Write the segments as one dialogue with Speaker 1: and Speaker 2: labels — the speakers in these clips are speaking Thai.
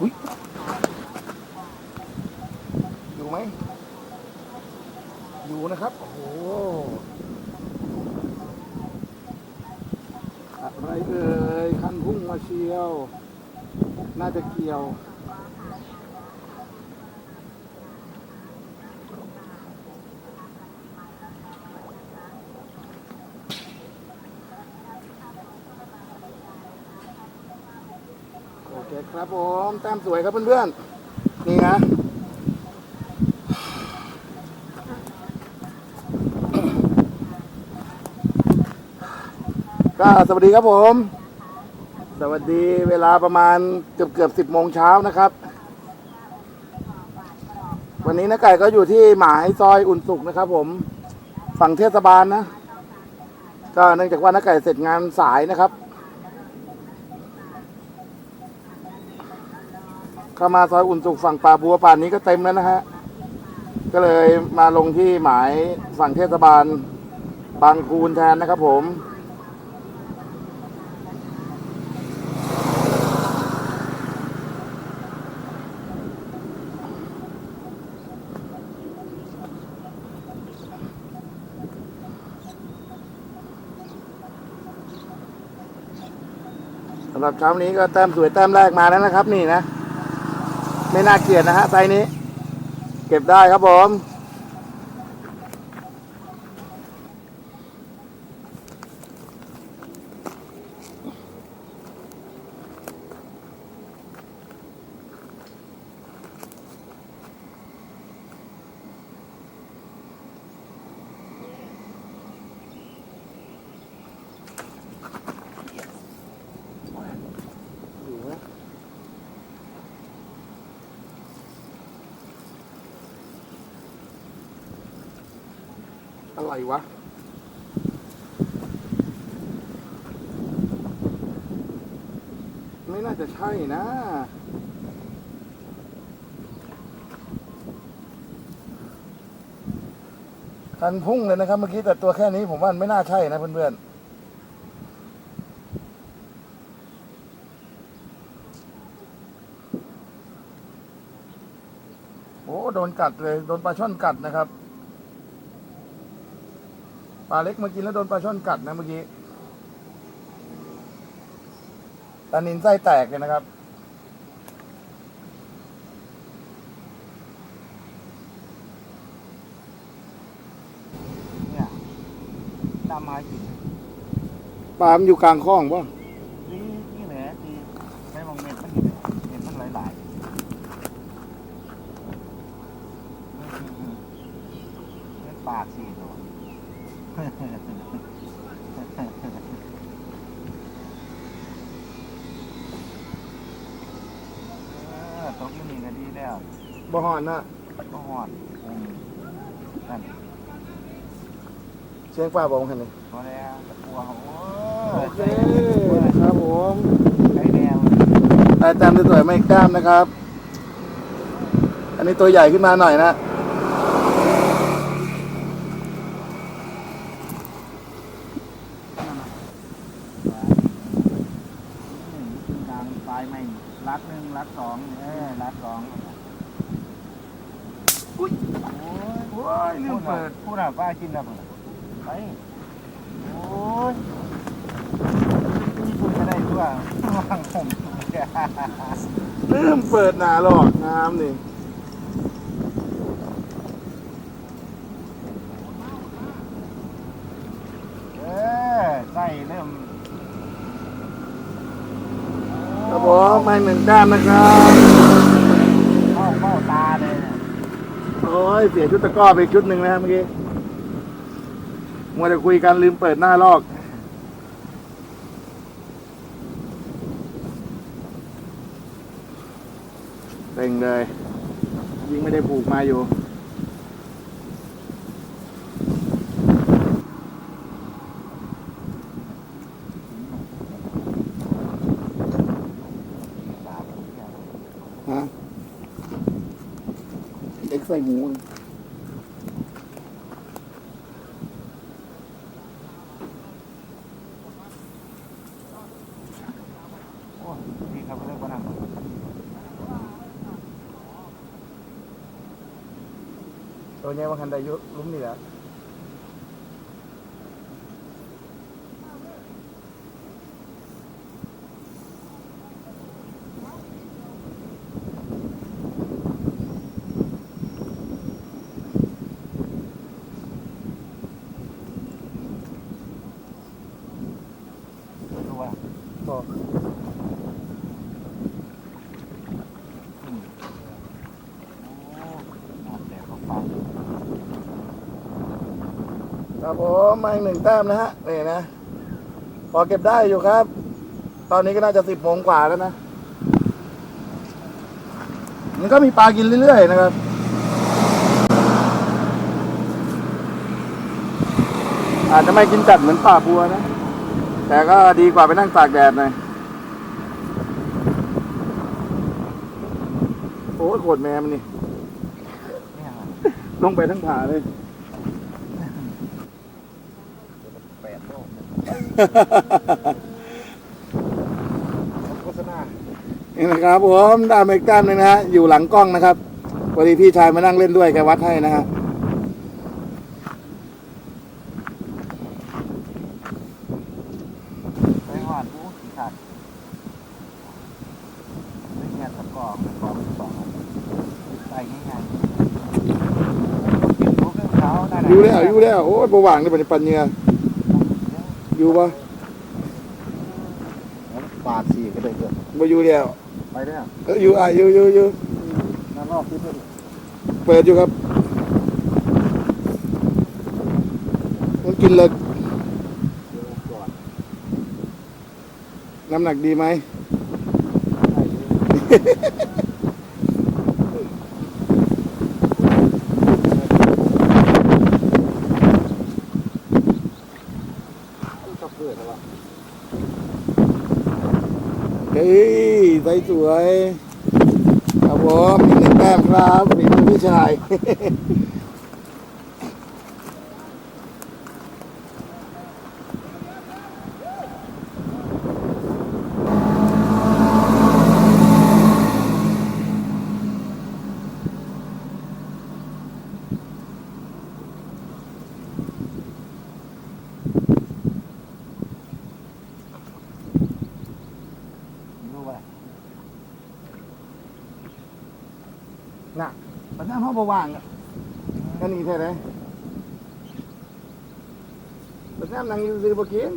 Speaker 1: อุ้ยอยู่ไหม อยู่นะครับ โอ้โห อะไรเอ่ย คันพุ่งมาเชียว น่าจะเกี่ยว ครับผมแต้มสวยครับเพื่อนๆ นี่นะ ก็สวัสดีครับผม สวัสดีเวลาประมาณเกือบเกือบสิบโมงเช้านะครับ วันนี้นะไก่ก็อยู่ที่หมายซอยอุ่นสุขนะครับผม ฝั่งเทศบาลนะ ก็เนื่องจากว่านักไก่เสร็จงานสายนะครับ เข้ามาซอยอุ่นสุขฝั่งป่าบัวป่านนี้ก็เต็มแล้วนะฮะ ก็เลยมาลงที่หมายฝั่งเทศบาลบางคูนแทนนะครับผม สำหรับเช้านี้ก็แต้มสวยแต้มแรกมาแล้วนะครับนี่นะ ไม่น่าเกลียดนะฮะไซส์นี้ เก็บได้ครับผม อะไรวะ ไม่น่าจะใช่นะ คันพุ่งเลยนะครับ เมื่อกี้แต่ตัวแค่นี้ผมว่ามันไม่น่าใช่นะเพื่อนๆโอ้โดนกัดเลย โดนปลาช่อนกัดนะครับ ปลาเล็กมากินแล้วโดนปลาช่อนกัดนะเมื่อกี้ตานินไส้แตกเลยนะครับ
Speaker 2: เนี่ยตามมากิน
Speaker 1: ปลามันอยู่กลางคลองป่ะ
Speaker 2: นี่นี่แหละที่ไม่มองเม็ดมันนี่แหละเม็ดมันหลายๆเม็ดปากสี่ตัวเออ ตกอยู่นี่ก็ดีแล้ว
Speaker 1: บ่หอนนะ
Speaker 2: ก็หอดอืมนั่น
Speaker 1: เชียงฟ้าบอกคันนี้
Speaker 2: พอแล้วตะกัวโอ้
Speaker 1: โอเคครับผม
Speaker 2: ไอ้แนว
Speaker 1: ได้แต้มสวยๆไม่แต้มนะครับ อันนี้ตัวใหญ่ขึ้นมาหน่อยนะ
Speaker 2: อืมทางปลายไม่รัดหนึ่งรัดสองเออรัดสองอุ้ยโอ้ย
Speaker 1: โอ้ยลืมเปิด
Speaker 2: พูดอะ ป้ากินแล้วเปิดไปโอ้ยนี่คุณจะได้ด้วยวางผม
Speaker 1: ลืมเปิดหนาหลอกน้ำนี่
Speaker 2: เออใส่เริ่ม
Speaker 1: ครับผมไม่หนึ่งแต้มนะครับ
Speaker 2: เข้าเข้าตาเลยเนี่ย
Speaker 1: โอ้ยเสียชุดตะกร้อไปชุดหนึ่งนะครับเมื่อกี้ มัวแต่คุยกันลืมเปิดหน้าลอกเร่งเลย ยิงไม่ได้ผูกมาอยู่ฮะเอ็กใส่หมู soalnya emang handa yuk lumni lah Oh. ครับผมมาอีกหนึ่งแต้มนะฮะนี่นะ พอเก็บได้อยู่ครับ ตอนนี้ก็น่าจะสิบโมงกว่าแล้วนะ มันก็มีปลากินเรื่อยๆนะครับอาจจะไม่กินจัดเหมือนป่าบัวนะ แต่ก็ดีกว่าไปนั่งตากแดดหน่อยโอ้ยโคตรแม่มันนี่
Speaker 2: เนี่ยมัน
Speaker 1: ลงไปทั้งผาเลย
Speaker 2: แปดโลก โฆษณา
Speaker 1: นี่นะครับผมดามเอกแต้มหนึงนะฮะอยู่หลังกล้องนะครับพอดีพี่ชายมานั่งเล่นด้วยแกวัดให้นะฮะ
Speaker 2: ไปหวานผู้ขี้ขาดไปแง่ตะกอกตะกอกสองใส่ง่ายๆเก็บพวกเขา
Speaker 1: อยู่แล้วอยู่แล้วโอ้ยประว่างนี่เป็นปัญญา อยู่ปะ
Speaker 2: บาทสี่ก็ได้เกิน
Speaker 1: บ่อยู่แล้ว
Speaker 2: ไปเนี่ย
Speaker 1: เอออยู่อะอยู่อยู่อยู่
Speaker 2: นั่นรอบที่เพิ่น
Speaker 1: เปิดอยู่ครับมันกินเลย
Speaker 2: ก่อน
Speaker 1: น้ำหนักดีไหม
Speaker 2: ก็เพื่อนแล้วว่า
Speaker 1: เฮ้ยใสสวยครับผมอีหนึ่งแต้มครับฝีมือพี่ชาย ปัญหาห้องประว่างอะก็นี่แท้เลยปัญหานั่งอยู่ซื้อบ่กิน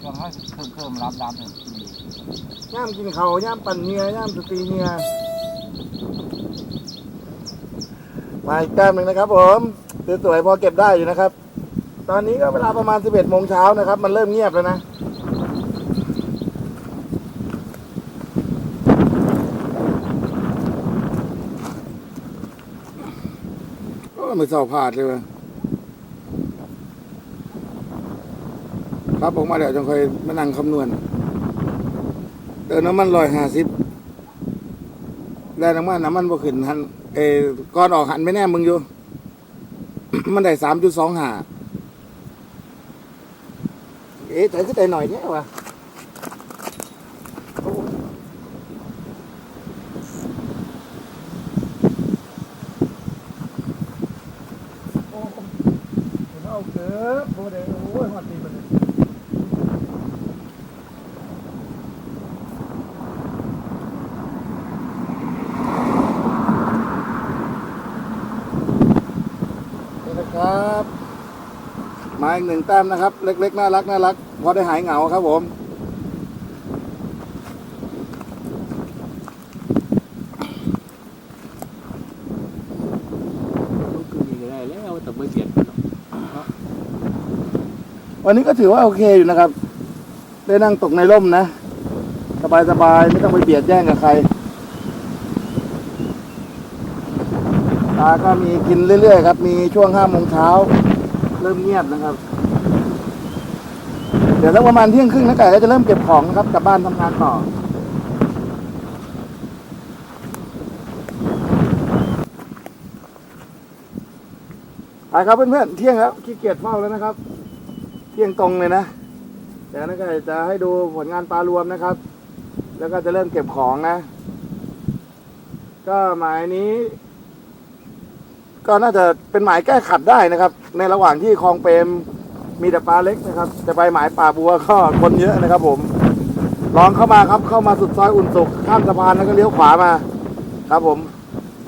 Speaker 2: ช่วงให้เพิ่มเพิ่มรับรับหนึ่ง
Speaker 1: ย่ามกินเขาวย่ามปั่นเนียย่ามสตรีเนียมาอีกแต้มหนึ่งนะครับผมสวยๆพอเก็บได้อยู่นะครับ ตอนนี้ก็เวลาประมาณ 11โมงเช้านะครับ มันเริ่มเงียบแล้วนะ ก็ไม่เศร้าพลาดเลยว้ยครับออกมาเดี๋ยวจะค่อยมานั่งคำนวณเติมน้ำมันร้อยห้าสิบแล้น้ำมันน้ำมันบ่ขึ้นหันเอก่อนออกหันไม่แน่มึงอยู่ มันได้สามจุดสองห้าเอ๊ะแต่ก็ได้หน่อยแค่วะโอ้โอ้เอาเกือบโอ้เด้โอ้ยหัวตีมันเลย นี่นะ ครับมาอีกหนึ่งแต้มนะครับ เล็ก ๆ น่ารักน่ารักพอได้หายเหงาครับผม
Speaker 3: ต้องคืนอีกได้แล้วแต่ไม่เบียดกันหรอก
Speaker 1: วันนี้ก็ถือว่าโอเคอยู่นะครับ ได้นั่งตกในร่มนะ สบายๆ ไม่ต้องไปเบียดแย่งกับใคร ตาก็มีกินเรื่อยๆครับ มีช่วงห้าโมงเช้าเริ่มเงียบนะครับ เดี๋ยวสักประมาณเที่ยงครึ่งนะไก่ก็จะเริ่มเก็บของนะครับกลับบ้านทำงานต่อไปครับเพื่อนๆเที่ยงแล้วขี้เกียจเฝ้าแล้วนะครับ เที่ยงตรงเลยนะเดี๋ยวนะก็จะให้ดูผลงานปลารวมนะครับ แล้วก็จะเริ่มเก็บของนะ ก็หมายนี้ ก็น่าจะเป็นหมายแก้ขัดได้นะครับ ในระหว่างที่คลองเปรมมีแต่ปลาเล็กนะครับ จะไปหมายป่าบัวก็คนเยอะนะครับผมลองเข้ามาครับเข้ามาสุดซอยอุ่นสุขข้ามสะพานแล้วก็เลี้ยวขวามาครับผม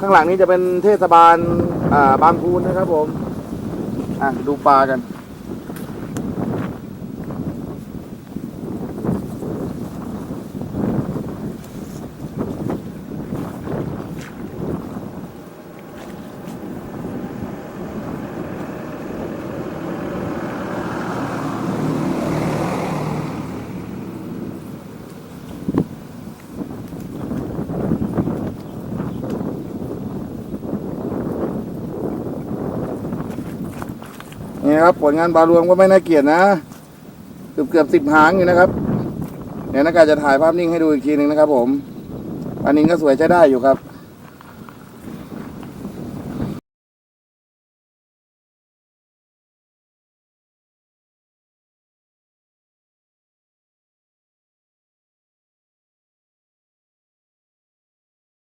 Speaker 1: ข้างหลังนี้จะเป็นเทศบาลอ่าบางพูนนะครับผมอะดูปลากัน นะครับ ผลงานบารวมก็ไม่น่าเกลียดนะ เกือบเกือบสิบหางอยู่นะครับเดี๋ยวนักการจะถ่ายภาพนิ่งให้ดูอีกทีหนึ่งนะครับ ผมอันนี้ก็สวยใช้ได้อยู่ครับ